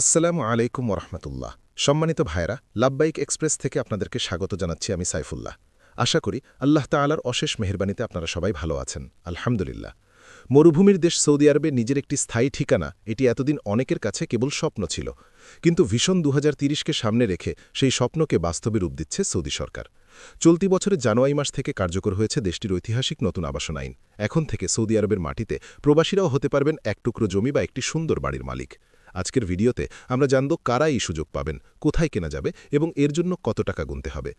আসসালামু আলাইকুম ওরহমতুল্লাহ। সম্মানিত ভাইরা লাভবাইক এক্সপ্রেস থেকে আপনাদেরকে স্বাগত জানাচ্ছি আমি সাইফুল্লাহ। আশা করি আল্লাহ তাআলার অশেষ মেহরবানিতে আপনারা সবাই ভালো আছেন। আলহামদুলিল্লাহ। মরুভূমির দেশ সৌদি আরবে নিজের একটি স্থায়ী ঠিকানা, এটি এতদিন অনেকের কাছে কেবল স্বপ্ন ছিল। কিন্তু ভীষণ দু কে সামনে রেখে সেই স্বপ্নকে বাস্তবে রূপ দিচ্ছে সৌদি সরকার। চলতি বছরের জানুয়ারি মাস থেকে কার্যকর হয়েছে দেশটির ঐতিহাসিক নতুন আবাসন আইন। এখন থেকে সৌদি আরবের মাটিতে প্রবাসীরাও হতে পারবেন এক টুকরো জমি বা একটি সুন্দর বাড়ির মালিক। আজকের ভিডিওতে আমরা জানব কারা এই সুযোগ পাবেন, কোথায় কেনা যাবে এবং এর জন্য কত টাকা গুনতে হবে।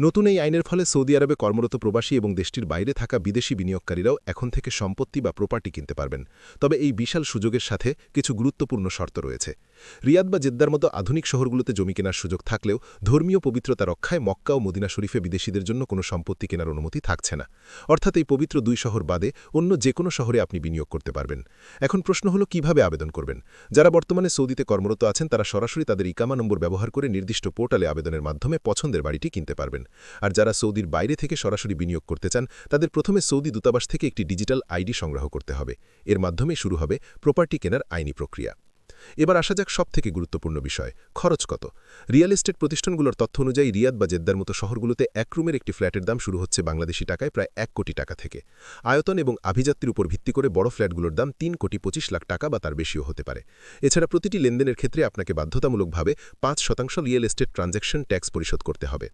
নতুন এই আইনের ফলে সৌদি আরবে কর্মরত প্রবাসী এবং দেশটির বাইরে থাকা বিদেশি বিনিয়োগকারীরাও এখন থেকে সম্পত্তি বা প্রপার্টি কিনতে পারবেন। তবে এই বিশাল সুযোগের সাথে কিছু গুরুত্বপূর্ণ শর্ত রয়েছে। রিয়াদ বা জেদ্দার মতো আধুনিক শহরগুলোতে জমি কেনার সুযোগ থাকলেও ধর্মীয় পবিত্রতা রক্ষায় মক্কা ও মদিনা শরীফে বিদেশিদের জন্য কোনো সম্পত্তি কেনার অনুমতি থাকছে না। অর্থাৎ এই পবিত্র দুই শহর বাদে অন্য যে কোনো শহরে আপনি বিনিয়োগ করতে পারবেন। এখন প্রশ্ন হলো, কীভাবে আবেদন করবেন? যারা বর্তমানে সৌদিতে কর্মরত আছেন, তারা সরাসরি তাদের ইকামা নম্বর ব্যবহার করে নির্দিষ্ট পোর্টালে আবেদনের মাধ্যমে পছন্দের বাড়িটি কিনতে পারবেন। আর যারা সৌদির বাইরে থেকে সরাসরি বিনিয়োগ করতে চান, তাদের প্রথমে সৌদি দূতাবাস থেকে একটি ডিজিটাল আইডি সংগ্রহ করতে হবে। এর মাধ্যমে শুরু হবে প্রপার্টি কেনার আইনি প্রক্রিয়া। এবার আসা যাক সবথেকে গুরুত্বপূর্ণ বিষয়, খরচ কত? রিয়েল এস্টেট প্রতিষ্ঠানগুলোর তথ্য অনুযায়ী রিয়াদ বা জেদ্দার মতো শহরগুলোতে এক রুমের একটি ফ্ল্যাটের দাম শুরু হচ্ছে বাংলাদেশি টাকায় প্রায় এক কোটি টাকা থেকে। আয়তন এবং আভিজাত্যের উপর ভিত্তি করে বড় ফ্ল্যাটগুলোর দাম তিন কোটি পঁচিশ লাখ টাকা বা তার বেশিও হতে পারে। এছাড়া প্রতিটি লেনদেনের ক্ষেত্রে আপনাকে বাধ্যতামূলকভাবে পাঁচ শতাংশ রিয়েল এস্টেট ট্রানজ্যাকশন ট্যাক্স পরিশোধ করতে হবে।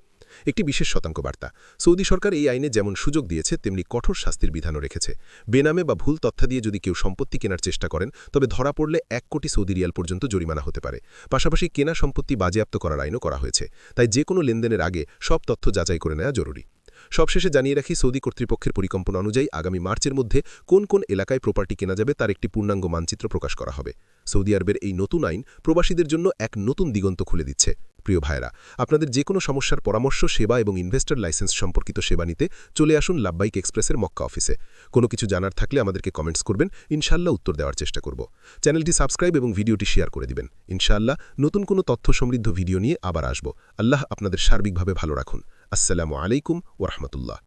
একটি বিশেষ শতাঙ্ক বার্তা, সৌদি সরকার এই আইনে যেমন সুযোগ দিয়েছে, তেমনি কঠোর শাস্তির বিধানও রেখেছে। বেনামে বা ভুল তথ্য দিয়ে যদি কেউ সম্পত্তি কেনার চেষ্টা করেন, তবে ধরা পড়লে এক কোটি সৌদি রিয়াল পর্যন্ত জরিমানা হতে পারে। পাশাপাশি কেনা সম্পত্তি বাজেয়াপ্ত করার আইনও করা হয়েছে। তাই যে কোনো লেনদেনের আগে সব তথ্য যাচাই করে নেওয়া জরুরি। সবশেষে জানিয়ে রাখি, সৌদি কর্তৃপক্ষের পরিকল্পনা অনুযায়ী আগামী মার্চের মধ্যে কোন কোন এলাকায় প্রপার্টি কেনা যাবে তার একটি পূর্ণাঙ্গ মানচিত্র প্রকাশ করা হবে। সৌদি আরবের এই নতুন আইন প্রবাসীদের জন্য এক নতুন দিগন্ত খুলে দিচ্ছে। প্রিয় ভাইরা, আপনাদের যে কোনো সমস্যার পরামর্শ, সেবা এবং ইনভেস্টর লাইসেন্স সম্পর্কিত সেবা নিতে চলে আসুন লাভবাইক এক্সপ্রেসের মক্কা অফিসে। কোনো কিছু জানার থাকলে আমাদেরকে কমেন্টস করবেন ইনশাল্লাহ উত্তর দেওয়ার চেষ্টা করব। চ্যানেলটি সাবস্ক্রাইব এবং ভিডিওটি শেয়ার করে দিবেন। ইনশাল্লাহ নতুন কোনো তথ্য সমৃদ্ধ ভিডিও নিয়ে আবার আসব। আল্লাহ আপনাদের সার্বিকভাবে ভালো রাখুন। আসসালামু আলাইকুম ওরহমতুল্লাহ